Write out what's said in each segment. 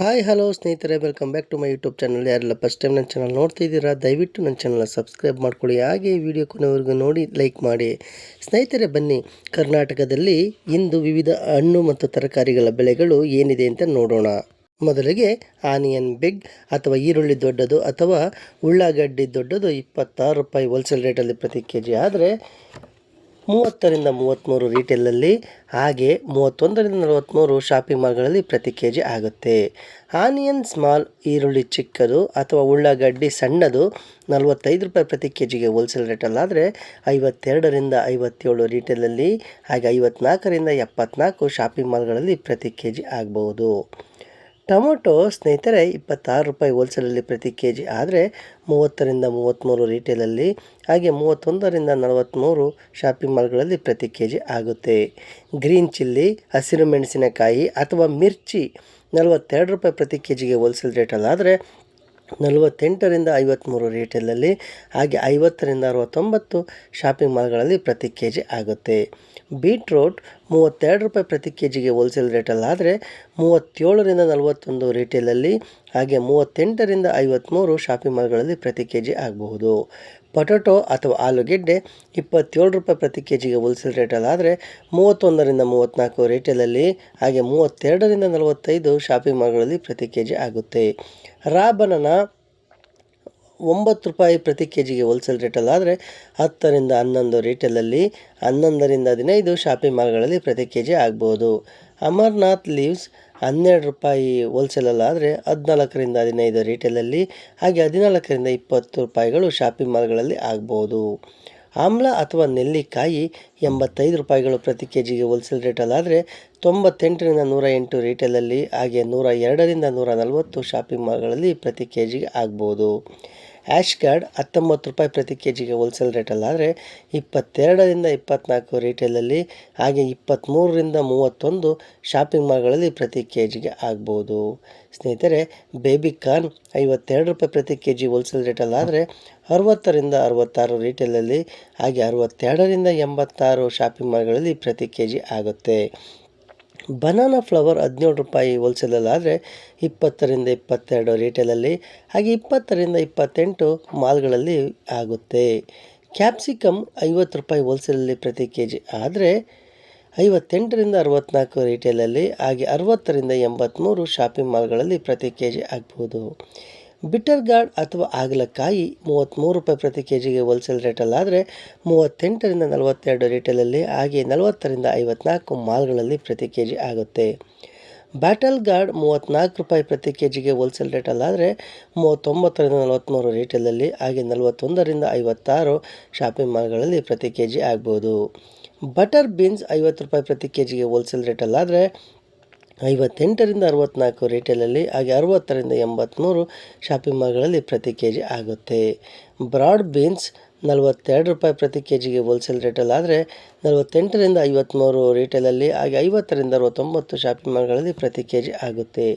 Hi, hello ಸ್ನೇಹಿತರೆ, welcome back to my YouTube channel. ಯಾರೆಲ್ಲ first time ನನ್ನ channel ನೋಡ್ತಿದ್ದೀರಾ ದಯವಿಟ್ಟು ನನ್ನ ಚಾನಲ್ನ ಸಬ್ಸ್ಕ್ರೈಬ್ ಮಾಡ್ಕೊಳ್ಳಿ. ಹಾಗೆ ವಿಡಿಯೋ ಕೊನೆವರೆಗೂ ನೋಡಿ ಲೈಕ್ ಮಾಡಿ. ಸ್ನೇಹಿತರೆ, ಬನ್ನಿ. ಕರ್ನಾಟಕದಲ್ಲಿ ಇಂದು ವಿವಿಧ ಹಣ್ಣು ಮತ್ತು ತರಕಾರಿಗಳ ಬೆಳೆಗಳು ಏನಿದೆ ಅಂತ ನೋಡೋಣ. ಮೊದಲಿಗೆ ಆನಿಯನ್ ಬಿಗ್ ಅಥವಾ ಈರುಳ್ಳಿ ದೊಡ್ಡದು ಅಥವಾ ಉಳ್ಳಾಗಡ್ಡಿ ದೊಡ್ಡದು ಇಪ್ಪತ್ತಾರು ರೂಪಾಯಿ ಹೋಲ್ಸೇಲ್ ರೇಟಲ್ಲಿ ಪ್ರತಿ ಕೆ ಜಿ ಆದರೆ ಮೂವತ್ತರಿಂದ ಮೂವತ್ತ್ಮೂರು ರೀಟೇಲಲ್ಲಿ ಹಾಗೆ ಮೂವತ್ತೊಂದರಿಂದ ನಲವತ್ತ್ಮೂರು ಶಾಪಿಂಗ್ ಮಾಲ್ಗಳಲ್ಲಿ ಪ್ರತಿ ಕೆ ಜಿ ಆಗುತ್ತೆ. ಆನಿಯನ್ ಸ್ಮಾಲ್ ಈರುಳ್ಳಿ ಚಿಕ್ಕದು ಅಥವಾ ಉಳ್ಳಾಗಡ್ಡಿ ಸಣ್ಣದು ನಲವತ್ತೈದು ರೂಪಾಯಿ ಪ್ರತಿ ಕೆ ಜಿಗೆ ಹೋಲ್ಸೇಲ್ ರೇಟಲ್ಲಾದರೆ ಐವತ್ತೆರಡರಿಂದ ಐವತ್ತೇಳು ರೀಟೇಲಲ್ಲಿ ಹಾಗೆ ಐವತ್ನಾಲ್ಕರಿಂದ ಎಪ್ಪತ್ನಾಲ್ಕು ಶಾಪಿಂಗ್ ಮಾಲ್ಗಳಲ್ಲಿ ಪ್ರತಿ ಕೆ ಜಿ ಆಗ್ಬೋದು. ಟೊಮೊಟೊ ಸ್ನೇಹಿತರೆ, ಇಪ್ಪತ್ತಾರು ರೂಪಾಯಿ ಹೋಲ್ಸೇಲಲ್ಲಿ ಪ್ರತಿ ಕೆ ಜಿ ಆದರೆ, ಮೂವತ್ತರಿಂದ ಮೂವತ್ತ್ಮೂರು ರೀಟೇಲಲ್ಲಿ, ಹಾಗೆ ಮೂವತ್ತೊಂದರಿಂದ ನಲವತ್ತ್ಮೂರು ಶಾಪಿಂಗ್ ಮಾಲ್ಗಳಲ್ಲಿ ಪ್ರತಿ ಕೆ ಜಿ ಆಗುತ್ತೆ. ಗ್ರೀನ್ ಚಿಲ್ಲಿ, ಹಸಿರು ಮೆಣಸಿನಕಾಯಿ ಅಥವಾ ಮಿರ್ಚಿ ನಲವತ್ತೆರಡು ರೂಪಾಯಿ ಪ್ರತಿ ಕೆ ಜಿಗೆ ಹೋಲ್ಸೇಲ್ ರೇಟಲ್ಲಾದರೆ ನಲವತ್ತೆಂಟರಿಂದ ಐವತ್ತ್ಮೂರು ರೀಟೇಲಲ್ಲಿ ಹಾಗೆ ಐವತ್ತರಿಂದ ಅರವತ್ತೊಂಬತ್ತು ಶಾಪಿಂಗ್ ಮಾಲ್ಗಳಲ್ಲಿ ಪ್ರತಿ ಕೆ ಜಿ ಆಗುತ್ತೆ. ಬೀಟ್ರೋಟ್ ಮೂವತ್ತೆರಡು ರೂಪಾಯಿ ಪ್ರತಿ ಕೆ ಜಿಗೆ ಹೋಲ್ಸೇಲ್ ರೇಟಲ್ಲಾದರೆ ಮೂವತ್ತೇಳರಿಂದ ನಲವತ್ತೊಂದು ರೀಟೇಲಲ್ಲಿ ಹಾಗೆ ಮೂವತ್ತೆಂಟರಿಂದ ಐವತ್ತ್ಮೂರು ಶಾಪಿಂಗ್ ಮಾಲ್ಗಳಲ್ಲಿ ಪ್ರತಿ ಕೆ ಜಿ ಆಗಬಹುದು. ಪೊಟೊಟೊ ಅಥವಾ ಆಲೂಗೆಡ್ಡೆ ಇಪ್ಪತ್ತೇಳು ರೂಪಾಯಿ ಪ್ರತಿ ಕೆ ಜಿಗೆ ಹೋಲ್ಸೇಲ್ ರೇಟಲ್ಲಾದರೆ ಮೂವತ್ತೊಂದರಿಂದ ಮೂವತ್ತ್ನಾಲ್ಕು ರೇಟಲಲ್ಲಿ ಹಾಗೆ ಮೂವತ್ತೆರಡರಿಂದ ನಲವತ್ತೈದು ಶಾಪಿಂಗ್ ಮಾಲ್ಗಳಲ್ಲಿ ಪ್ರತಿ ಕೆ ಜಿ ಆಗುತ್ತೆ. ರಾ ಬನಾನ ಒಂಬತ್ತು ರೂಪಾಯಿ ಪ್ರತಿ ಕೆ ಜಿಗೆ ಹೋಲ್ಸೇಲ್ ರೇಟಲ್ಲಾದರೆ ಹತ್ತರಿಂದ ಹನ್ನೊಂದು ರೀಟೇಲಲ್ಲಿ ಹನ್ನೊಂದರಿಂದ ಹದಿನೈದು ಶಾಪಿಂಗ್ ಮಾಲ್ಗಳಲ್ಲಿ ಪ್ರತಿ ಕೆ ಜಿ ಆಗ್ಬೋದು. ಅಮರ್ನಾಥ್ ಲೀವ್ಸ್ ಹನ್ನೆರಡು ರೂಪಾಯಿ ಹೋಲ್ಸೇಲಲ್ಲಾದರೆ ಹದಿನಾಲ್ಕರಿಂದ ಹದಿನೈದು ರೀಟೇಲಲ್ಲಿ ಹಾಗೆ ಹದಿನಾಲ್ಕರಿಂದ ಇಪ್ಪತ್ತು ರೂಪಾಯಿಗಳು ಶಾಪಿಂಗ್ ಮಾಲ್ಗಳಲ್ಲಿ ಆಗ್ಬೋದು. ಆಮ್ಲ ಅಥವಾ ನೆಲ್ಲಿಕಾಯಿ ಎಂಬತ್ತೈದು ರೂಪಾಯಿಗಳು ಪ್ರತಿ ಕೆ ಜಿಗೆ ಹೋಲ್ಸೇಲ್ ರೇಟಲ್ಲಾದರೆ ತೊಂಬತ್ತೆಂಟರಿಂದ ನೂರ ಎಂಟು ರೀಟೇಲಲ್ಲಿ ಹಾಗೆ ನೂರ ಎರಡರಿಂದ ನೂರ ನಲವತ್ತು ಶಾಪಿಂಗ್ ಮಾಲ್ಗಳಲ್ಲಿ ಪ್ರತಿ ಕೆ ಜಿಗೆ ಆಗ್ಬೋದು. ಆ್ಯಶ್ ಕಾರ್ಡ್ ಹತ್ತೊಂಬತ್ತು ರೂಪಾಯಿ ಪ್ರತಿ ಕೆ ಜಿಗೆ ಹೋಲ್ಸೇಲ್ ರೇಟಲ್ಲಾದರೆ ಇಪ್ಪತ್ತೆರಡರಿಂದ ಇಪ್ಪತ್ತ್ನಾಲ್ಕು ರೀಟೇಲಲ್ಲಿ ಹಾಗೆ ಇಪ್ಪತ್ತ್ಮೂರರಿಂದ ಮೂವತ್ತೊಂದು ಶಾಪಿಂಗ್ ಮಾಲ್ಗಳಲ್ಲಿ ಪ್ರತಿ ಕೆ ಜಿಗೆ ಆಗ್ಬೋದು. ಸ್ನೇಹಿತರೆ, ಬೇಬಿ ಕಾರ್ನ್ ಐವತ್ತೆರಡು ರೂಪಾಯಿ ಪ್ರತಿ ಕೆ ಜಿ ಹೋಲ್ಸೇಲ್ ರೇಟಲ್ಲಾದರೆ ಅರವತ್ತರಿಂದ ಅರವತ್ತಾರು ರೀಟೇಲಲ್ಲಿ ಹಾಗೆ ಅರವತ್ತೆರಡರಿಂದ ಎಂಬತ್ತಾರು ಶಾಪಿಂಗ್ ಮಾಲ್ಗಳಲ್ಲಿ ಪ್ರತಿ ಕೆ ಜಿ ಆಗುತ್ತೆ. ಬನಾನಾ ಫ್ಲವರ್ ಹದಿನೇಳು ರೂಪಾಯಿ ಹೋಲ್ಸೇಲಲ್ಲಾದರೆ ಇಪ್ಪತ್ತರಿಂದ ಇಪ್ಪತ್ತೆರಡು ರೀಟೇಲಲ್ಲಿ ಹಾಗೆ ಇಪ್ಪತ್ತರಿಂದ ಇಪ್ಪತ್ತೆಂಟು ಮಾಲ್ಗಳಲ್ಲಿ ಆಗುತ್ತೆ. ಕ್ಯಾಪ್ಸಿಕಮ್ ಐವತ್ತು ರೂಪಾಯಿ ಹೋಲ್ಸೇಲಲ್ಲಿ ಪ್ರತಿ ಕೆ ಜಿ ಆದರೆ ಐವತ್ತೆಂಟರಿಂದ ಅರವತ್ತ್ನಾಲ್ಕು ರೀಟೇಲಲ್ಲಿ ಹಾಗೆ ಅರವತ್ತರಿಂದ ಎಂಬತ್ತ್ಮೂರು ಶಾಪಿಂಗ್ ಮಾಲ್ಗಳಲ್ಲಿ ಪ್ರತಿ ಕೆ ಜಿ ಆಗ್ಬೋದು. ಬಿಟರ್ ಗಾರ್ಡ್ ಅಥವಾ ಹಾಗಲಕಾಯಿ ಮೂವತ್ತ್ಮೂರು ರೂಪಾಯಿ ಪ್ರತಿ ಕೆ ಜಿಗೆ ಹೋಲ್ಸೇಲ್ ರೇಟಲ್ಲಾದರೆ ಮೂವತ್ತೆಂಟರಿಂದ ನಲವತ್ತೆರಡು ರೇಟಲಲ್ಲಿ ಹಾಗೆ ನಲವತ್ತರಿಂದ ಐವತ್ನಾಲ್ಕು ಮಾಲ್ಗಳಲ್ಲಿ ಪ್ರತಿ ಕೆ ಜಿ ಆಗುತ್ತೆ. ಬ್ಯಾಟಲ್ ಗಾರ್ಡ್ ಮೂವತ್ತ್ನಾಲ್ಕು ರೂಪಾಯಿ ಪ್ರತಿ ಕೆ ಜಿಗೆ ಹೋಲ್ಸೇಲ್ ರೇಟಲ್ಲಾದರೆ ಮೂವತ್ತೊಂಬತ್ತರಿಂದ ನಲವತ್ತ್ಮೂರು ರೇಟಲಲ್ಲಿ ಹಾಗೆ ನಲವತ್ತೊಂದರಿಂದ ಐವತ್ತಾರು ಶಾಪಿಂಗ್ ಮಾಲ್ಗಳಲ್ಲಿ ಪ್ರತಿ ಕೆ ಜಿ ಆಗ್ಬೋದು. ಬಟರ್ ಬೀನ್ಸ್ ಐವತ್ತು ರೂಪಾಯಿ ಪ್ರತಿ ಕೆ ಜಿಗೆ ಹೋಲ್ಸೇಲ್ ರೇಟಲ್ಲಾದರೆ ಐವತ್ತೆಂಟರಿಂದ ಅರವತ್ತ್ನಾಲ್ಕು ರೀಟೇಲಲ್ಲಿ ಹಾಗೆ ಅರವತ್ತರಿಂದ ಎಂಬತ್ತ್ಮೂರು ಶಾಪಿಂಗ್ ಮಾಲ್ಗಳಲ್ಲಿ ಪ್ರತಿ ಕೆ ಜಿ ಆಗುತ್ತೆ. ಬ್ರಾಡ್ ಬೀನ್ಸ್ ನಲವತ್ತೆರಡು ರೂಪಾಯಿ ಪ್ರತಿ ಕೆ ಜಿಗೆ ಹೋಲ್ಸೇಲ್ ರೇಟಲ್ಲಾದರೆ ನಲವತ್ತೆಂಟರಿಂದ ಐವತ್ತ್ಮೂರು ರೀಟೇಲಲ್ಲಿ ಹಾಗೆ ಐವತ್ತರಿಂದ ಅರವತ್ತೊಂಬತ್ತು ಶಾಪಿಂಗ್ ಮಾಲ್ಗಳಲ್ಲಿ ಪ್ರತಿ ಕೆ ಜಿ ಆಗುತ್ತೆ.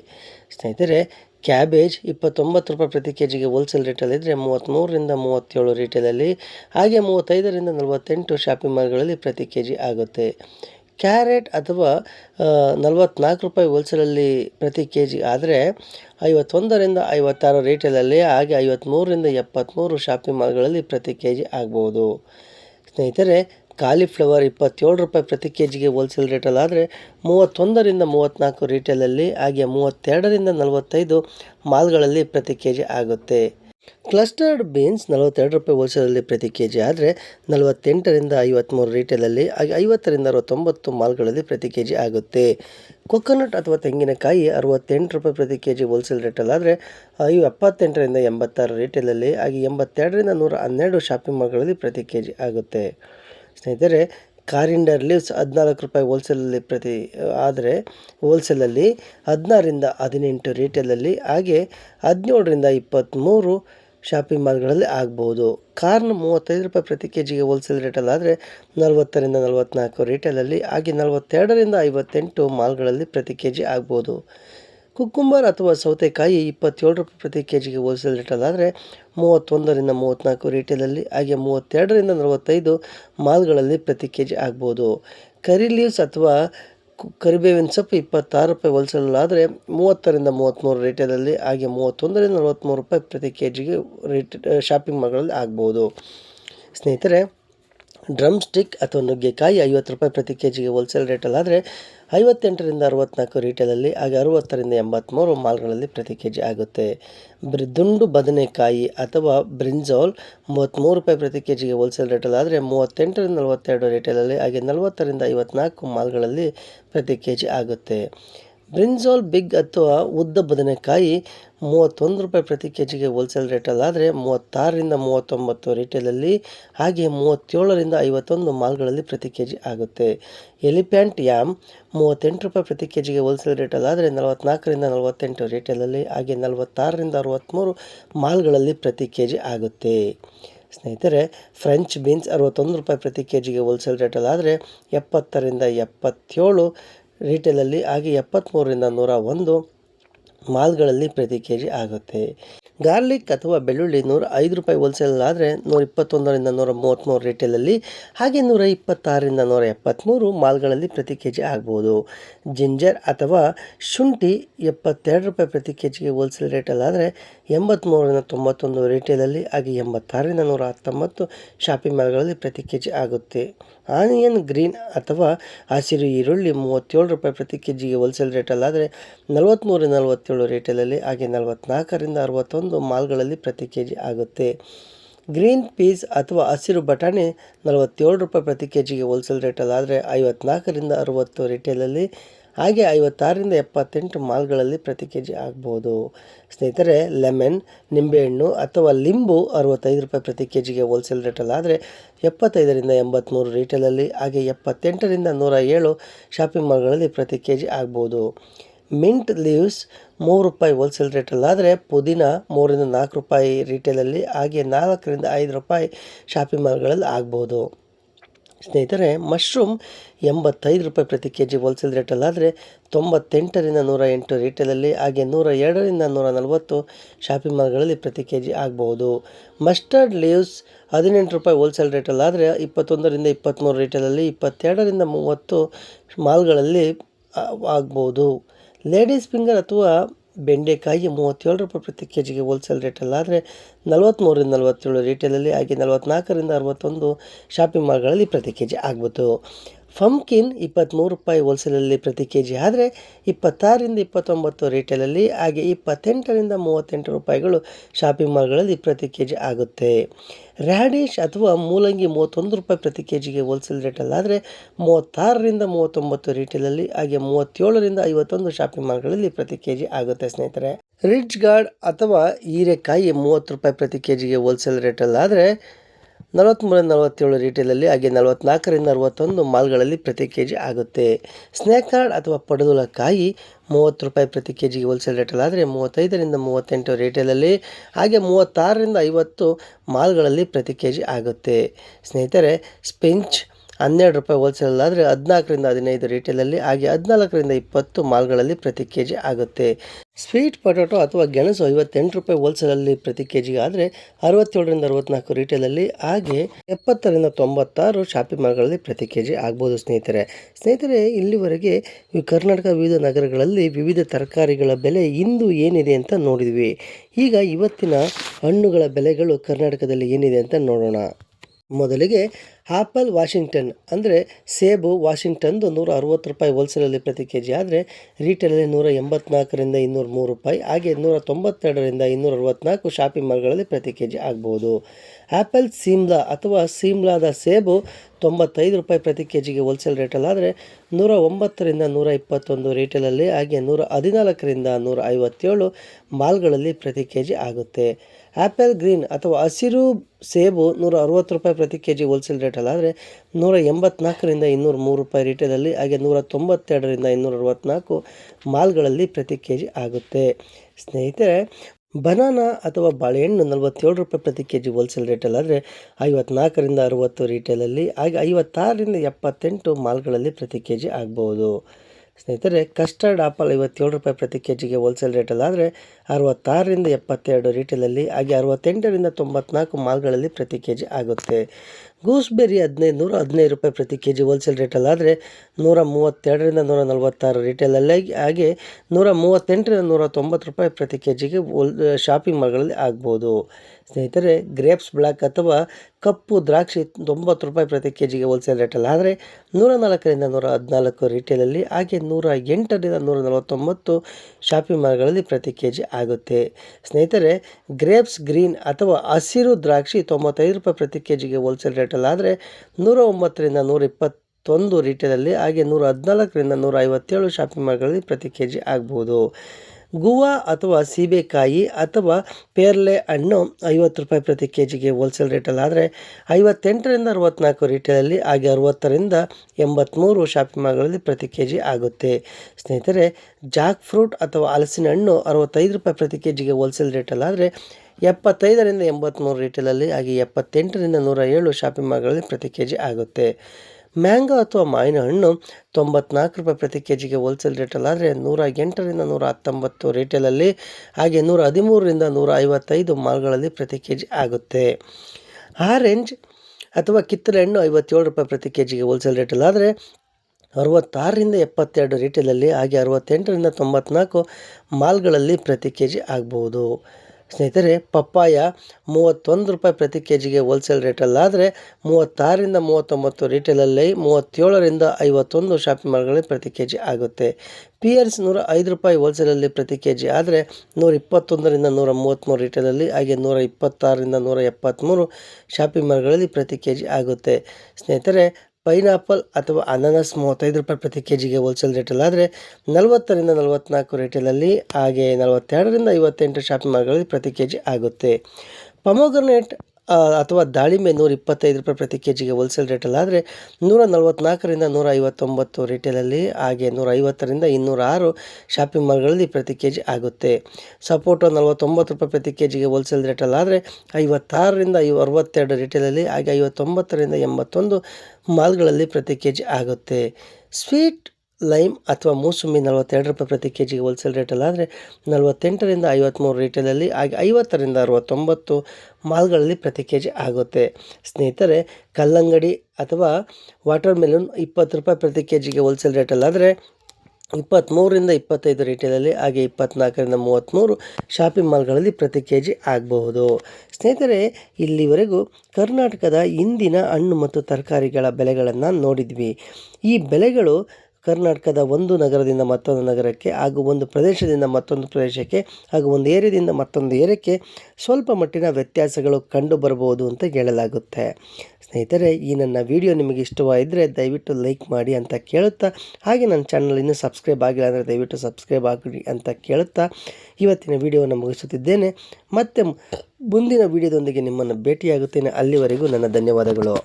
ಸ್ನೇಹಿತರೆ ಕ್ಯಾಬೇಜ್ ಇಪ್ಪತ್ತೊಂಬತ್ತು ರೂಪಾಯಿ ಪ್ರತಿ ಕೆ ಜಿಗೆ ಹೋಲ್ಸೇಲ್ ರೇಟಲ್ಲಿದ್ದರೆ ಮೂವತ್ತ್ಮೂರರಿಂದ ಮೂವತ್ತೇಳು ರೀಟೇಲಲ್ಲಿ ಹಾಗೆ ಮೂವತ್ತೈದರಿಂದ ನಲವತ್ತೆಂಟು ಶಾಪಿಂಗ್ ಮಾಲ್ಗಳಲ್ಲಿ ಪ್ರತಿ ಕೆ ಜಿ ಆಗುತ್ತೆ. ಕ್ಯಾರೆಟ್ ಅಥವಾ ನಲವತ್ತ್ನಾಲ್ಕು ರೂಪಾಯಿ ಹೋಲ್ಸೇಲಲ್ಲಿ ಪ್ರತಿ ಕೆ ಜಿ ಆದರೆ, ಐವತ್ತೊಂದರಿಂದ ಐವತ್ತಾರು ರೀಟೇಲಲ್ಲಿ ಹಾಗೆ ಐವತ್ತ್ಮೂರರಿಂದ ಎಪ್ಪತ್ತ್ಮೂರು ಶಾಪಿಂಗ್ ಮಾಲ್ಗಳಲ್ಲಿ ಪ್ರತಿ ಕೆ ಜಿ ಆಗ್ಬೋದು. ಸ್ನೇಹಿತರೆ, ಕಾಲಿಫ್ಲವರ್ ಇಪ್ಪತ್ತೇಳು ರೂಪಾಯಿ ಪ್ರತಿ ಕೆ ಜಿಗೆ ಹೋಲ್ಸೇಲ್ ರೇಟಲ್ಲಾದರೆ ಮೂವತ್ತೊಂದರಿಂದ ಮೂವತ್ತ್ನಾಲ್ಕು ರೀಟೇಲಲ್ಲಿ ಹಾಗೆ ಮೂವತ್ತೆರಡರಿಂದ ನಲವತ್ತೈದು ಮಾಲ್ಗಳಲ್ಲಿ ಪ್ರತಿ ಕೆ ಜಿ ಆಗುತ್ತೆ. ಕ್ಲಸ್ಟರ್ಡ್ ಬೀನ್ಸ್ ನಲವತ್ತೆರಡು ರೂಪಾಯಿ ಹೋಲ್ಸೇಲಲ್ಲಿ ಪ್ರತಿ ಕೆ ಜಿ ಆದರೆ ನಲವತ್ತೆಂಟರಿಂದ ಐವತ್ತ್ಮೂರು ರೀಟೇಲಲ್ಲಿ ಹಾಗೆ ಐವತ್ತರಿಂದ ಅರವತ್ತೊಂಬತ್ತು ಮಾಲ್ಗಳಲ್ಲಿ ಪ್ರತಿ ಕೆ ಜಿ ಆಗುತ್ತೆ. ಕೊಕೊನಟ್ ಅಥವಾ ತೆಂಗಿನಕಾಯಿ ಅರವತ್ತೆಂಟು ರೂಪಾಯಿ ಪ್ರತಿ ಕೆ ಜಿ ಹೋಲ್ಸೇಲ್ ರೇಟಲ್ಲಾದರೆ ಐ ಎಪ್ಪತ್ತೆಂಟರಿಂದ ಎಂಬತ್ತಾರು ರೀಟೇಲಲ್ಲಿ ಹಾಗೆ ಎಂಬತ್ತೆರಡರಿಂದ ನೂರ ಹನ್ನೆರಡು ಶಾಪಿಂಗ್ ಮಾಲ್ಗಳಲ್ಲಿ ಪ್ರತಿ ಕೆ ಜಿ ಆಗುತ್ತೆ. ಸ್ನೇಹಿತರೆ ಕಾರಿಂಡರ್ ಲೀವ್ಸ್ ಹದಿನಾಲ್ಕು ರೂಪಾಯಿ ಹೋಲ್ಸೇಲಲ್ಲಿ ಪ್ರತಿ, ಆದರೆ ಹೋಲ್ಸೇಲಲ್ಲಿ ಹದಿನಾರರಿಂದ ಹದಿನೆಂಟು ರೀಟೇಲಲ್ಲಿ, ಹಾಗೆ ಹದಿನೇಳರಿಂದ ಇಪ್ಪತ್ತ್ಮೂರು ಶಾಪಿಂಗ್ ಮಾಲ್ಗಳಲ್ಲಿ ಆಗ್ಬೋದು. ಕಾರ್ನ್ ಮೂವತ್ತೈದು ರೂಪಾಯಿ ಪ್ರತಿ ಕೆ ಜಿಗೆ ಹೋಲ್ಸೇಲ್ ರೇಟಲ್ಲಾದರೆ ನಲವತ್ತರಿಂದ ನಲವತ್ತ್ನಾಲ್ಕು ರೀಟೇಲಲ್ಲಿ, ಹಾಗೆ ನಲವತ್ತೆರಡರಿಂದ ಐವತ್ತೆಂಟು ಮಾಲ್ಗಳಲ್ಲಿ ಪ್ರತಿ ಕೆ ಜಿ ಆಗ್ಬೋದು. ಕುಕ್ಕುಂಬರ್ ಅಥವಾ ಸೌತೆಕಾಯಿ ಇಪ್ಪತ್ತೇಳು ರೂಪಾಯಿ ಪ್ರತಿ ಕೆ ಜಿಗೆ ಹೋಲ್ಸೇಲ್ ರೇಟಲ್ಲಾದರೆ ಮೂವತ್ತೊಂದರಿಂದ ಮೂವತ್ತ್ನಾಲ್ಕು ರೀಟೇಲಲ್ಲಿ ಹಾಗೆ ಮೂವತ್ತೆರಡರಿಂದ ನಲವತ್ತೈದು ಮಾಲ್ಗಳಲ್ಲಿ ಪ್ರತಿ ಕೆ ಜಿ ಆಗ್ಬೋದು. ಕರಿ ಲೀವ್ಸ್ ಅಥವಾ ಕರಿಬೇವಿನ ಸೊಪ್ಪು ಇಪ್ಪತ್ತಾರು ರೂಪಾಯಿ ಹೋಲ್ಸೇಲ್ ಆದರೆ ಮೂವತ್ತರಿಂದ ಮೂವತ್ತ್ಮೂರು ರೇಟಲ್ಲಿ ಹಾಗೆ ಮೂವತ್ತೊಂದರಿಂದ ನಲವತ್ತ್ಮೂರು ರೂಪಾಯಿ ಪ್ರತಿ ಕೆ ಜಿಗೆ ರೇಟ್ ಶಾಪಿಂಗ್ ಮಾಲ್ಗಳಲ್ಲಿ ಆಗ್ಬೋದು. ಸ್ನೇಹಿತರೆ ಡ್ರಮ್ ಸ್ಟಿಕ್ ಅಥವಾ ನುಗ್ಗೆಕಾಯಿ ಐವತ್ತು ರೂಪಾಯಿ ಪ್ರತಿ ಕೆ ಜಿಗೆ ಹೋಲ್ಸೇಲ್ ರೇಟಲ್ಲಾದರೆ ಐವತ್ತೆಂಟರಿಂದ ಅರವತ್ತ್ನಾಲ್ಕು ರಿಟೇಲಲ್ಲಿ, ಹಾಗೆ ಅರುವತ್ತರಿಂದ ಎಂಬತ್ತ್ಮೂರು ಮಾಲ್ಗಳಲ್ಲಿ ಪ್ರತಿ ಕೆ ಜಿ ಆಗುತ್ತೆ. ಬ್ರಿ, ದುಂಡು ಬದನೆಕಾಯಿ ಅಥವಾ ಬ್ರಿಂಜಾಲ್ ಮೂವತ್ತ್ಮೂರು ರೂಪಾಯಿ ಪ್ರತಿ ಕೆ ಜಿಗೆ ಹೋಲ್ಸೇಲ್ ರೇಟಲ್ಲಾದರೆ ಮೂವತ್ತೆಂಟರಿಂದ ನಲವತ್ತೆರಡು ರಿಟೇಲಲ್ಲಿ, ಹಾಗೆ ನಲವತ್ತರಿಂದ ಐವತ್ನಾಲ್ಕು ಮಾಲ್ಗಳಲ್ಲಿ ಪ್ರತಿ ಕೆ ಜಿ ಆಗುತ್ತೆ. ಬ್ರಿಂಜಾಲ್ ಬಿಗ್ ಅಥವಾ ಉದ್ದ ಬದನೆಕಾಯಿ ಮೂವತ್ತೊಂದು ರೂಪಾಯಿ ಪ್ರತಿ ಕೆ ಜಿಗೆ ಹೋಲ್ಸೇಲ್ ರೇಟಲ್ಲಾದರೆ ಮೂವತ್ತಾರರಿಂದ ಮೂವತ್ತೊಂಬತ್ತು ರಿಟೇಲಲ್ಲಿ ಹಾಗೆ ಮೂವತ್ತೇಳರಿಂದ ಐವತ್ತೊಂದು ಮಾಲ್ಗಳಲ್ಲಿ ಪ್ರತಿ ಕೆ ಜಿ ಆಗುತ್ತೆ. ಎಲಿಪ್ಯಾಂಟ್ ಯಾಮ್ ಮೂವತ್ತೆಂಟು ರೂಪಾಯಿ ಪ್ರತಿ ಕೆ ಜಿಗೆ ಹೋಲ್ಸೇಲ್ ರೇಟಲ್ಲಾದರೆ ನಲವತ್ತ್ನಾಲ್ಕರಿಂದ ನಲವತ್ತೆಂಟು ರಿಟೇಲಲ್ಲಿ ಹಾಗೆ ನಲವತ್ತಾರರಿಂದ ಅರವತ್ತ್ಮೂರು ಮಾಲ್ಗಳಲ್ಲಿ ಪ್ರತಿ ಕೆ ಜಿ ಆಗುತ್ತೆ. ಸ್ನೇಹಿತರೆ ಫ್ರೆಂಚ್ ಬೀನ್ಸ್ ಅರವತ್ತೊಂದು ರೂಪಾಯಿ ಪ್ರತಿ ಕೆ ಜಿಗೆ ಹೋಲ್ಸೇಲ್ ರೇಟಲ್ಲಾದರೆ ಎಪ್ಪತ್ತರಿಂದ ಎಪ್ಪತ್ತೇಳು ರಿಟೇಲಲ್ಲಿ ಹಾಗೆ ಎಪ್ಪತ್ತ್ಮೂರರಿಂದ ನೂರ ಒಂದು ಮಾಲ್ಗಳಲ್ಲಿ ಪ್ರತಿ ಕೆ ಜಿ ಆಗುತ್ತೆ. ಗಾರ್ಲಿಕ್ ಅಥವಾ ಬೆಳ್ಳುಳ್ಳಿ ನೂರ ಐದು ರೂಪಾಯಿ ಹೋಲ್ಸೇಲ್ ಆದರೆ ನೂರ ಇಪ್ಪತ್ತೊಂದರಿಂದ ನೂರ ಮೂವತ್ತ್ಮೂರು ರಿಟೇಲಲ್ಲಿ ಹಾಗೆ ನೂರ ಇಪ್ಪತ್ತಾರರಿಂದ ನೂರ ಎಪ್ಪತ್ತ್ಮೂರು ಮಾಲ್ಗಳಲ್ಲಿ ಪ್ರತಿ ಕೆ ಜಿ ಆಗ್ಬೋದು. ಜಿಂಜರ್ ಅಥವಾ ಶುಂಠಿ ಎಪ್ಪತ್ತೆರಡು ರೂಪಾಯಿ ಪ್ರತಿ ಕೆ ಜಿಗೆ ಹೋಲ್ಸೇಲ್ ರೇಟಲ್ಲಾದರೆ ಎಂಬತ್ತ್ಮೂರರಿಂದ ತೊಂಬತ್ತೊಂದು ರೀಟೇಲಲ್ಲಿ ಹಾಗೆ ಎಂಬತ್ತಾರರಿಂದ ನೂರ ಹತ್ತೊಂಬತ್ತು ಶಾಪಿಂಗ್ ಮಾಲ್ಗಳಲ್ಲಿ ಪ್ರತಿ ಕೆ ಜಿ ಆಗುತ್ತೆ. ಆನಿಯನ್, ಗ್ರೀನ್ ಅಥವಾ ಹಸಿರು ಈರುಳ್ಳಿ ಮೂವತ್ತೇಳು ರೂಪಾಯಿ ಪ್ರತಿ ಕೆ ಜಿಗೆ ಹೋಲ್ಸೇಲ್ ರೇಟಲ್ಲಾದರೆ ನಲವತ್ತ್ಮೂರಿಂದ ನಲವತ್ತೇಳು ರೇಟಲಲ್ಲಿ ಹಾಗೆ ನಲವತ್ತ್ನಾಲ್ಕರಿಂದ ಅರವತ್ತೊಂದು ಮಾಲ್ಗಳಲ್ಲಿ ಪ್ರತಿ ಕೆ ಜಿ ಆಗುತ್ತೆ. ಗ್ರೀನ್ ಪೀಸ್ ಅಥವಾ ಹಸಿರು ಬಟಾಣಿ ನಲವತ್ತೇಳು ರೂಪಾಯಿ ಪ್ರತಿ ಕೆ ಜಿಗೆ ಹೋಲ್ಸೇಲ್ ರೇಟಲ್ಲಾದರೆ ಐವತ್ನಾಲ್ಕರಿಂದ ಅರವತ್ತು ರಿಟೇಲಲ್ಲಿ ಹಾಗೆ ಐವತ್ತಾರರಿಂದ ಎಪ್ಪತ್ತೆಂಟು ಮಾಲ್ಗಳಲ್ಲಿ ಪ್ರತಿ ಕೆ ಜಿ ಆಗ್ಬೋದು. ಸ್ನೇಹಿತರೆ, ಲೆಮನ್, ನಿಂಬೆಹಣ್ಣು ಅಥವಾ ಲಿಂಬು ಅರವತ್ತೈದು ರೂಪಾಯಿ ಪ್ರತಿ ಕೆ ಜಿಗೆ ಹೋಲ್ಸೇಲ್ ರೇಟಲ್ಲಾದರೆ ಎಪ್ಪತ್ತೈದರಿಂದ ಎಂಬತ್ತ್ಮೂರು ರಿಟೇಲಲ್ಲಿ ಹಾಗೆ ಎಪ್ಪತ್ತೆಂಟರಿಂದ ನೂರ ಏಳು ಶಾಪಿಂಗ್ ಮಾಲ್ಗಳಲ್ಲಿ ಪ್ರತಿ ಕೆ ಜಿ ಆಗ್ಬೋದು. ಮಿಂಟ್ ಲೀವ್ಸ್ ಮೂರು ರೂಪಾಯಿ ಹೋಲ್ಸೇಲ್ ರೇಟಲ್ಲಾದರೆ ಪುದೀನ ಮೂರರಿಂದ ನಾಲ್ಕು ರೂಪಾಯಿ ರೀಟೇಲಲ್ಲಿ ಹಾಗೆ ನಾಲ್ಕರಿಂದ ಐದು ರೂಪಾಯಿ ಶಾಪಿಂಗ್ ಮಾಲ್ಗಳಲ್ಲಿ ಆಗ್ಬೋದು. ಸ್ನೇಹಿತರೆ ಮಶ್ರೂಮ್ ಎಂಬತ್ತೈದು ರೂಪಾಯಿ ಪ್ರತಿ ಕೆ ಜಿ ಹೋಲ್ಸೇಲ್ ರೇಟಲ್ಲಾದರೆ ತೊಂಬತ್ತೆಂಟರಿಂದ ನೂರ ಎಂಟು ರೇಟಲಲ್ಲಿ ಹಾಗೆ ನೂರ ಎರಡರಿಂದ ನೂರ ನಲವತ್ತು ಶಾಪಿಂಗ್ ಮಾಲ್ಗಳಲ್ಲಿ ಪ್ರತಿ ಕೆ ಜಿ ಆಗ್ಬೋದು ಮಸ್ಟರ್ಡ್ ಲೀವ್ಸ್ ಹದಿನೆಂಟು ರೂಪಾಯಿ ಹೋಲ್ಸೇಲ್ ರೇಟಲ್ಲಾದರೆ ಇಪ್ಪತ್ತೊಂದರಿಂದ ಇಪ್ಪತ್ತ್ಮೂರು ರೇಟಲಲ್ಲಿ ಇಪ್ಪತ್ತೆರಡರಿಂದ ಮೂವತ್ತು ಮಾಲ್ಗಳಲ್ಲಿ ಆಗ್ಬೋದು ಲೇಡೀಸ್ ಫಿಂಗರ್ ಅಥವಾ ಬೆಂಡೆಕಾಯಿ ಮೂವತ್ತೇಳು ರೂಪಾಯಿ ಪ್ರತಿ ಕೆ ಜಿಗೆ ಹೋಲ್ಸೇಲ್ ರೇಟಲ್ಲಾದರೆ ನಲವತ್ತ್ಮೂರರಿಂದ ನಲವತ್ತೇಳು ರೇಟಲಲ್ಲಿ ಹಾಗೆ ನಲವತ್ತ್ನಾಲ್ಕರಿಂದ ಅರವತ್ತೊಂದು ಶಾಪಿಂಗ್ ಮಾಲ್ಗಳಲ್ಲಿ ಪ್ರತಿ ಕೆ ಜಿ ಆಗ್ಬೋದು ಫಂಕಿನ್ ಇಪ್ಪತ್ತ್ಮೂರು ರೂಪಾಯಿ ಹೋಲ್ಸೇಲಲ್ಲಿ ಪ್ರತಿ ಕೆ ಜಿ ಆದರೆ ಇಪ್ಪತ್ತಾರರಿಂದ ಇಪ್ಪತ್ತೊಂಬತ್ತು ರೇಟಲಲ್ಲಿ ಹಾಗೆ ಇಪ್ಪತ್ತೆಂಟರಿಂದ ಮೂವತ್ತೆಂಟು ರೂಪಾಯಿಗಳು ಶಾಪಿಂಗ್ ಮಾಲ್ಗಳಲ್ಲಿ ಪ್ರತಿ ಕೆ ಜಿ ಆಗುತ್ತೆ. ರ್ಯಾಡಿಶ್ ಅಥವಾ ಮೂಲಂಗಿ ಮೂವತ್ತೊಂದು ರೂಪಾಯಿ ಪ್ರತಿ ಕೆ ಜಿಗೆ ಹೋಲ್ಸೇಲ್ ರೇಟಲ್ಲಾದರೆ ಮೂವತ್ತಾರರಿಂದ ಮೂವತ್ತೊಂಬತ್ತು ರೇಟಲಲ್ಲಿ ಹಾಗೆ ಮೂವತ್ತೇಳರಿಂದ ಐವತ್ತೊಂದು ಶಾಪಿಂಗ್ ಮಾಲ್ಗಳಲ್ಲಿ ಪ್ರತಿ ಕೆ ಜಿ ಆಗುತ್ತೆ ಸ್ನೇಹಿತರೆ. ರಿಡ್ಜ್ ಗಾರ್ಡ್ ಅಥವಾ ಹೀರೆಕಾಯಿ ಮೂವತ್ತು ರೂಪಾಯಿ ಪ್ರತಿ ಕೆ ಜಿಗೆ ಹೋಲ್ಸೇಲ್ ರೇಟಲ್ಲಾದರೆ ನಲವತ್ತ್ಮೂರಿಂದ ನಲವತ್ತೇಳು ರೀಟೇಲಲ್ಲಿ ಹಾಗೆ ನಲವತ್ತ್ನಾಲ್ಕರಿಂದ ಅರವತ್ತೊಂದು ಮಾಲ್ಗಳಲ್ಲಿ ಪ್ರತಿ ಕೆ ಜಿ ಆಗುತ್ತೆ. ಸ್ನ್ಯಾಕ್ ಕಾರ್ಡ್ ಅಥವಾ ಪಡದುಲಕಾಯಿ ಮೂವತ್ತು ರೂಪಾಯಿ ಪ್ರತಿ ಕೆ ಜಿಗೆ ಹೋಲ್ಸೇಲ್ ರೇಟಲ್ಲಾದರೆ ಮೂವತ್ತೈದರಿಂದ ಮೂವತ್ತೆಂಟು ರೇಟೇಲಲ್ಲಿ ಹಾಗೆ ಮೂವತ್ತಾರರಿಂದ ಐವತ್ತು ಮಾಲ್ಗಳಲ್ಲಿ ಪ್ರತಿ ಕೆ ಜಿ ಆಗುತ್ತೆ. ಸ್ನೇಹಿತರೆ ಸ್ಪಿಂಚ್ ಹನ್ನೆರಡು ರೂಪಾಯಿ ಹೋಲ್ಸೇಲ್ ಆದರೆ ಹದಿನಾಲ್ಕರಿಂದ ಹದಿನೈದು ರಿಟೇಲಲ್ಲಿ ಹಾಗೆ ಹದಿನಾಲ್ಕರಿಂದ ಇಪ್ಪತ್ತು ಮಾಲ್ಗಳಲ್ಲಿ ಪ್ರತಿ ಕೆ ಜಿ ಆಗುತ್ತೆ. ಸ್ವೀಟ್ ಪೊಟೊಟೊ ಅಥವಾ ಗೆಣಸು ಐವತ್ತೆಂಟು ರೂಪಾಯಿ ಹೋಲ್ಸೇಲಲ್ಲಿ ಪ್ರತಿ ಕೆ ಜಿಗೆ ಆದರೆ ಅರವತ್ತೇಳರಿಂದ ಅರವತ್ತ್ನಾಲ್ಕು ರಿಟೇಲಲ್ಲಿ ಹಾಗೆ ಎಪ್ಪತ್ತರಿಂದ ತೊಂಬತ್ತಾರು ಶಾಪಿಂಗ್ ಮಾಲ್ಗಳಲ್ಲಿ ಪ್ರತಿ ಕೆ ಜಿ ಆಗ್ಬೋದು ಸ್ನೇಹಿತರೆ. ಸ್ನೇಹಿತರೆ, ಇಲ್ಲಿವರೆಗೆ ಕರ್ನಾಟಕ ವಿವಿಧ ನಗರಗಳಲ್ಲಿ ವಿವಿಧ ತರಕಾರಿಗಳ ಬೆಲೆ ಇಂದು ಏನಿದೆ ಅಂತ ನೋಡಿದ್ವಿ. ಈಗ ಇವತ್ತಿನ ಹಣ್ಣುಗಳ ಬೆಲೆಗಳು ಕರ್ನಾಟಕದಲ್ಲಿ ಏನಿದೆ ಅಂತ ನೋಡೋಣ. ಮೊದಲಿಗೆ ಆಪಲ್ ವಾಷಿಂಗ್ಟನ್, ಅಂದರೆ ಸೇಬು ವಾಷಿಂಗ್ಟನ್ದು ನೂರ ಅರವತ್ತು ರೂಪಾಯಿ ಹೋಲ್ಸೇಲಲ್ಲಿ ಪ್ರತಿ ಕೆ ಜಿ ಆದರೆ ರೀಟೇಲಲ್ಲಿ ನೂರ ಎಂಬತ್ನಾಲ್ಕರಿಂದ ಇನ್ನೂರ ಮೂರು ರೂಪಾಯಿ, ಹಾಗೆ ನೂರ ತೊಂಬತ್ತೆರಡರಿಂದ ಇನ್ನೂರ ಅರವತ್ನಾಲ್ಕು ಶಾಪಿಂಗ್ ಮಾಲ್ಗಳಲ್ಲಿ ಪ್ರತಿ ಕೆ ಜಿ ಆಗ್ಬೋದು. ಆ್ಯಪಲ್ ಸೀಮ್ಲಾ ಅಥವಾ ಸೀಮ್ಲಾದ ಸೇಬು ತೊಂಬತ್ತೈದು ರೂಪಾಯಿ ಪ್ರತಿ ಕೆ ಜಿಗೆ ಹೋಲ್ಸೇಲ್ ರೇಟಲ್ಲಾದರೆ ನೂರ ಒಂಬತ್ತರಿಂದ ನೂರ ಇಪ್ಪತ್ತೊಂದು ರೀಟೇಲಲ್ಲಿ ಹಾಗೆ ನೂರ ಹದಿನಾಲ್ಕರಿಂದ ನೂರ ಐವತ್ತೇಳು ಮಾಲ್ಗಳಲ್ಲಿ ಪ್ರತಿ ಕೆ ಜಿ ಆಗುತ್ತೆ. ಆ್ಯಪಲ್ ಗ್ರೀನ್ ಅಥವಾ ಹಸಿರು ಸೇಬು ನೂರ ಅರವತ್ತು ರೂಪಾಯಿ ಪ್ರತಿ ಕೆ ಜಿ ಹೋಲ್ಸೇಲ್ ರೇಟಲ್ಲಾದರೆ ನೂರ ಎಂಬತ್ನಾಲ್ಕರಿಂದ ಇನ್ನೂರ ಮೂರು ರೂಪಾಯಿ ರೇಟಲಲ್ಲಿ ಹಾಗೆ ನೂರ ತೊಂಬತ್ತೆರಡರಿಂದ ಇನ್ನೂರ ಅರವತ್ತ್ನಾಲ್ಕು ಮಾಲ್ಗಳಲ್ಲಿ ಪ್ರತಿ ಕೆ ಜಿ ಆಗುತ್ತೆ. ಸ್ನೇಹಿತರೆ, ಬನಾನಾ ಅಥವಾ ಬಾಳೆಹಣ್ಣು ನಲವತ್ತೇಳು ರೂಪಾಯಿ ಪ್ರತಿ ಕೆ ಜಿ ಹೋಲ್ಸೇಲ್ ರೇಟಲ್ಲಾದರೆ ಐವತ್ನಾಲ್ಕರಿಂದ ಅರುವತ್ತು ರೀಟೇಲಲ್ಲಿ ಹಾಗೆ ಐವತ್ತಾರರಿಂದ ಎಪ್ಪತ್ತೆಂಟು ಮಾಲ್ಗಳಲ್ಲಿ ಪ್ರತಿ ಕೆ ಜಿ ಆಗ್ಬೋದು. ಸ್ನೇಹಿತರೆ ಕಸ್ಟರ್ಡ್ ಆಪಲ್ ಐವತ್ತೇಳು ರೂಪಾಯಿ ಪ್ರತಿ ಕೆ ಜಿಗೆ ಹೋಲ್ಸೇಲ್ ರೇಟಲ್ಲಾದರೆ ಅರವತ್ತಾರರಿಂದ ಎಪ್ಪತ್ತೆರಡು ರೀಟೇಲಲ್ಲಿ ಹಾಗೆ ಅರವತ್ತೆಂಟರಿಂದ ತೊಂಬತ್ನಾಲ್ಕು ಮಾಲ್ಗಳಲ್ಲಿ ಪ್ರತಿ ಕೆ ಜಿ ಆಗುತ್ತೆ. ಗೂಸ್ಬೆರಿ ಹದಿನೈದು ನೂರ ಹದಿನೈದು ರೂಪಾಯಿ ಪ್ರತಿ ಕೆ ಜಿ ಹೋಲ್ಸೇಲ್ ರೇಟಲ್ಲಾದರೆ ನೂರ ಮೂವತ್ತೆರಡರಿಂದ ನೂರ ನಲವತ್ತಾರು ರಿಟೇಲಲ್ಲಿ ಹಾಗೆ ನೂರ ಮೂವತ್ತೆಂಟರಿಂದ ನೂರ ತೊಂಬತ್ತು ರೂಪಾಯಿ ಪ್ರತಿ ಕೆ ಜಿಗೆ ಹೋಲ್ ಶಾಪಿಂಗ್ ಮಾಲ್ಗಳಲ್ಲಿ ಆಗ್ಬೋದು. ಸ್ನೇಹಿತರೆ, ಗ್ರೇಪ್ಸ್ ಬ್ಲ್ಯಾಕ್ ಅಥವಾ ಕಪ್ಪು ದ್ರಾಕ್ಷಿ ತೊಂಬತ್ತು ರೂಪಾಯಿ ಪ್ರತಿ ಕೆ ಜಿಗೆ ಹೋಲ್ಸೇಲ್ ರೇಟಲ್ಲಿ ಆದರೆ ನೂರ ನಾಲ್ಕರಿಂದ ನೂರ ಹದಿನಾಲ್ಕು ರಿಟೇಲಲ್ಲಿ ಹಾಗೆ ನೂರ ಎಂಟರಿಂದ ನೂರ ನಲವತ್ತೊಂಬತ್ತು ಶಾಪಿಂಗ್ ಮಾಲ್ಗಳಲ್ಲಿ ಪ್ರತಿ ಕೆ ಜಿ ಆಗುತ್ತೆ. ಸ್ನೇಹಿತರೆ, ಗ್ರೇಪ್ಸ್ ಗ್ರೀನ್ ಅಥವಾ ಹಸಿರು ದ್ರಾಕ್ಷಿ ತೊಂಬತ್ತೈದು ರೂಪಾಯಿ ಪ್ರತಿ ಕೆ ಜಿಗೆ ಹೋಲ್ಸೇಲ್ ರೇಟಲ್ಲಿ ಆದರೆ ನೂರ ಒಂಬತ್ತರಿಂದ ನೂರ ಇಪ್ಪತ್ತೊಂದು ರೀಟೇಲಲ್ಲಿ ಹಾಗೆ ನೂರ ಹದಿನಾಲ್ಕರಿಂದ ನೂರ ಐವತ್ತೇಳು ಶಾಪಿಂಗ್ ಮಾಲ್ಗಳಲ್ಲಿ ಪ್ರತಿ ಕೆ ಜಿ ಆಗ್ಬೋದು. ಗುವಾ ಅಥವಾ ಸೀಬೆಕಾಯಿ ಅಥವಾ ಪೇರ್ಲೆ ಹಣ್ಣು ಐವತ್ತು ರೂಪಾಯಿ ಪ್ರತಿ ಕೆ ಜಿಗೆ ಹೋಲ್ಸೇಲ್ ರೇಟಲ್ಲಿ ಆದರೆ ಐವತ್ತೆಂಟರಿಂದ ಅರವತ್ತ್ನಾಲ್ಕು ರಿಟೇಲಲ್ಲಿ ಹಾಗೆ ಅರವತ್ತರಿಂದ ಎಂಬತ್ತ್ಮೂರು ಶಾಪಿಂಗ್ ಮಾಲ್ಗಳಲ್ಲಿ ಪ್ರತಿ ಕೆ ಜಿ ಆಗುತ್ತೆ. ಸ್ನೇಹಿತರೆ ಜಾಕ್ ಫ್ರೂಟ್ ಅಥವಾ ಹಲಸಿನ ಹಣ್ಣು ಅರವತ್ತೈದು ರೂಪಾಯಿ ಪ್ರತಿ ಕೆ ಜಿಗೆ ಹೋಲ್ಸೇಲ್ ರೇಟಲ್ಲಿ ಆದರೆ ಎಪ್ಪತ್ತೈದರಿಂದ ಎಂಬತ್ತ್ಮೂರು ರಿಟೇಲಲ್ಲಿ ಹಾಗೆ ಎಪ್ಪತ್ತೆಂಟರಿಂದ ನೂರ ಏಳು ಶಾಪಿಂಗ್ ಮಾಲ್ಗಳಲ್ಲಿ ಪ್ರತಿ ಕೆ ಜಿ ಆಗುತ್ತೆ. ಮ್ಯಾಂಗೋ ಅಥವಾ ಮಾವಿನ ಹಣ್ಣು ತೊಂಬತ್ನಾಲ್ಕು ರೂಪಾಯಿ ಪ್ರತಿ ಕೆ ಜಿಗೆ ಹೋಲ್ಸೇಲ್ ರೇಟಲ್ಲಾದರೆ ನೂರ ಎಂಟರಿಂದ ನೂರ ಹತ್ತೊಂಬತ್ತು ರೇಟಲಲ್ಲಿ ಹಾಗೆ ನೂರ ಹದಿಮೂರರಿಂದ ನೂರ ಐವತ್ತೈದು ಮಾಲ್ಗಳಲ್ಲಿ ಪ್ರತಿ ಕೆ ಜಿ ಆಗುತ್ತೆ ಆರೆಂಜ್ ಅಥವಾ ಕಿತ್ತಳೆ ಹಣ್ಣು ಐವತ್ತೇಳು ರೂಪಾಯಿ ಪ್ರತಿ ಕೆ ಜಿಗೆ ಹೋಲ್ಸೇಲ್ ರೇಟಲ್ಲಾದರೆ ಅರವತ್ತಾರರಿಂದ ಎಪ್ಪತ್ತೆರಡು ರೇಟಲಲ್ಲಿ ಹಾಗೆ ಅರವತ್ತೆಂಟರಿಂದ ತೊಂಬತ್ನಾಲ್ಕು ಮಾಲ್ಗಳಲ್ಲಿ ಪ್ರತಿ ಕೆ ಜಿ ಆಗ್ಬೋದು. ಸ್ನೇಹಿತರೆ, ಪಪ್ಪಾಯ ಮೂವತ್ತೊಂದು ರೂಪಾಯಿ ಪ್ರತಿ ಕೆ ಜಿಗೆ ಹೋಲ್ಸೇಲ್ ರೇಟಲ್ಲಾದರೆ ಮೂವತ್ತಾರರಿಂದ ಮೂವತ್ತೊಂಬತ್ತು ರಿಟೇಲಲ್ಲಿ ಮೂವತ್ತೇಳರಿಂದ ಐವತ್ತೊಂದು ಶಾಪಿಂಗ್ ಮಾಲ್ಗಳಲ್ಲಿ ಪ್ರತಿ ಕೆ ಜಿ ಆಗುತ್ತೆ. ಪಿ ಪಿಯರ್ಸ್ ನೂರ ಐದು ರೂಪಾಯಿ ಹೋಲ್ಸೇಲಲ್ಲಿ ಪ್ರತಿ ಕೆ ಜಿ ಆದರೆ ನೂರ ಇಪ್ಪತ್ತೊಂದರಿಂದ ನೂರ ಮೂವತ್ತ್ಮೂರು ರಿಟೇಲಲ್ಲಿ ಹಾಗೆ ನೂರ ಇಪ್ಪತ್ತಾರರಿಂದ ನೂರ ಎಪ್ಪತ್ತ್ಮೂರು ಶಾಪಿಂಗ್ ಮಾಲ್ಗಳಲ್ಲಿ ಪ್ರತಿ ಕೆ ಜಿ ಆಗುತ್ತೆ. ಸ್ನೇಹಿತರೆ ಪೈನಾಪಲ್ ಅಥವಾ ಅನಾನಸ್ ಮೂವತ್ತೈದು ರೂಪಾಯಿ ಪ್ರತಿ ಕೆ ಜಿಗೆ ಹೋಲ್ಸೇಲ್ ರೇಟಲ್ಲಾದರೆ ನಲವತ್ತರಿಂದ ನಲವತ್ತ್ನಾಲ್ಕು ರೇಟಲ್ಲಿ ಹಾಗೆ ನಲವತ್ತೆರಡರಿಂದ ಐವತ್ತೆಂಟು ಶಾಪಿಂಗ್ ಮಾಲ್ಗಳಲ್ಲಿ ಪ್ರತಿ ಕೆ ಜಿ ಆಗುತ್ತೆ. ಪಮೋಗ್ರನೇಟ್ ಅಥವಾ ದಾಳಿಂಬೆ ನೂರ ಇಪ್ಪತ್ತೈದು ರೂಪಾಯಿ ಪ್ರತಿ ಕೆ ಜಿಗೆ ಹೋಲ್ಸೇಲ್ ರೇಟಲ್ಲಾದರೆ ನೂರ ನಲವತ್ತ್ನಾಲ್ಕರಿಂದ ನೂರ ಐವತ್ತೊಂಬತ್ತು ರೇಟಲಲ್ಲಿ ಹಾಗೆ ನೂರ ಐವತ್ತರಿಂದ ಇನ್ನೂರ ಆರು ಶಾಪಿಂಗ್ ಮಾಲ್ಗಳಲ್ಲಿ ಪ್ರತಿ ಕೆ ಜಿ ಆಗುತ್ತೆ. ಸಪೋಟೊ ನಲವತ್ತೊಂಬತ್ತು ರೂಪಾಯಿ ಪ್ರತಿ ಕೆ ಜಿಗೆ ಹೋಲ್ಸೇಲ್ ರೇಟಲ್ಲಾದರೆ ಐವತ್ತಾರರಿಂದ ಐವ ಅರವತ್ತೆರಡು ರಿಟೇಲಲ್ಲಿ ಹಾಗೆ ಐವತ್ತೊಂಬತ್ತರಿಂದ ಎಂಬತ್ತೊಂದು ಮಾಲ್ಗಳಲ್ಲಿ ಪ್ರತಿ ಕೆ ಜಿ ಆಗುತ್ತೆ. ಸ್ವೀಟ್ ಲೈಮ್ ಅಥವಾ ಮೂಸಂಬಿ ನಲವತ್ತೆರಡು ರೂಪಾಯಿ ಪ್ರತಿ ಕೆ ಜಿಗೆ ಹೋಲ್ಸೇಲ್ ರೇಟಲ್ಲಾದರೆ ನಲವತ್ತೆಂಟರಿಂದ ಐವತ್ತ್ಮೂರು ರೇಟಲಲ್ಲಿ ಹಾಗೆ ಐವತ್ತರಿಂದ ಅರವತ್ತೊಂಬತ್ತು ಮಾಲ್ಗಳಲ್ಲಿ ಪ್ರತಿ ಕೆ ಜಿ ಆಗುತ್ತೆ. ಸ್ನೇಹಿತರೆ, ಕಲ್ಲಂಗಡಿ ಅಥವಾ ವಾಟರ್ ಮೆಲೂನ್ ಇಪ್ಪತ್ತು ರೂಪಾಯಿ ಪ್ರತಿ ಕೆ ಜಿಗೆ ಹೋಲ್ಸೇಲ್ ರೇಟಲ್ಲಾದರೆ ಇಪ್ಪತ್ತ್ಮೂರರಿಂದ ಇಪ್ಪತ್ತೈದು ರೇಟಲಲ್ಲಿ ಹಾಗೆ ಇಪ್ಪತ್ತ್ನಾಲ್ಕರಿಂದ ಮೂವತ್ತ್ಮೂರು ಶಾಪಿಂಗ್ ಮಾಲ್ಗಳಲ್ಲಿ ಪ್ರತಿ ಕೆ ಜಿ ಆಗಬಹುದು. ಸ್ನೇಹಿತರೆ, ಇಲ್ಲಿವರೆಗೂ ಕರ್ನಾಟಕದ ಇಂದಿನ ಹಣ್ಣು ಮತ್ತು ತರಕಾರಿಗಳ ಬೆಲೆಗಳನ್ನು ನೋಡಿದ್ವಿ. ಈ ಬೆಲೆಗಳು ಕರ್ನಾಟಕದ ಒಂದು ನಗರದಿಂದ ಮತ್ತೊಂದು ನಗರಕ್ಕೆ ಹಾಗೂ ಒಂದು ಪ್ರದೇಶದಿಂದ ಮತ್ತೊಂದು ಪ್ರದೇಶಕ್ಕೆ ಹಾಗೂ ಒಂದು ಏರಿಯಾದಿಂದ ಮತ್ತೊಂದು ಏರಿಯಾಕ್ಕೆ ಸ್ವಲ್ಪ ಮಟ್ಟಿನ ವ್ಯತ್ಯಾಸಗಳು ಕಂಡು ಬರಬಹುದು ಅಂತ ಹೇಳಲಾಗುತ್ತೆ. ಸ್ನೇಹಿತರೆ, ಈ ನನ್ನ ವಿಡಿಯೋ ನಿಮಗೆ ಇಷ್ಟವಾಗಿದ್ದರೆ ದಯವಿಟ್ಟು ಲೈಕ್ ಮಾಡಿ ಅಂತ ಕೇಳುತ್ತಾ, ಹಾಗೆ ನನ್ನ ಚಾನಲ್ ಇನ್ನೂ ಸಬ್ಸ್ಕ್ರೈಬ್ ಆಗಿಲ್ಲ ಅಂದರೆ ದಯವಿಟ್ಟು ಸಬ್ಸ್ಕ್ರೈಬ್ ಆಗಿರಿ ಅಂತ ಕೇಳುತ್ತಾ, ಇವತ್ತಿನ ವಿಡಿಯೋವನ್ನು ಮುಗಿಸುತ್ತಿದ್ದೇನೆ. ಮತ್ತೆ ಮುಂದಿನ ವಿಡಿಯೋದೊಂದಿಗೆ ನಿಮ್ಮನ್ನು ಭೇಟಿಯಾಗುತ್ತೇನೆ. ಅಲ್ಲಿವರೆಗೂ ನನ್ನ ಧನ್ಯವಾದಗಳು.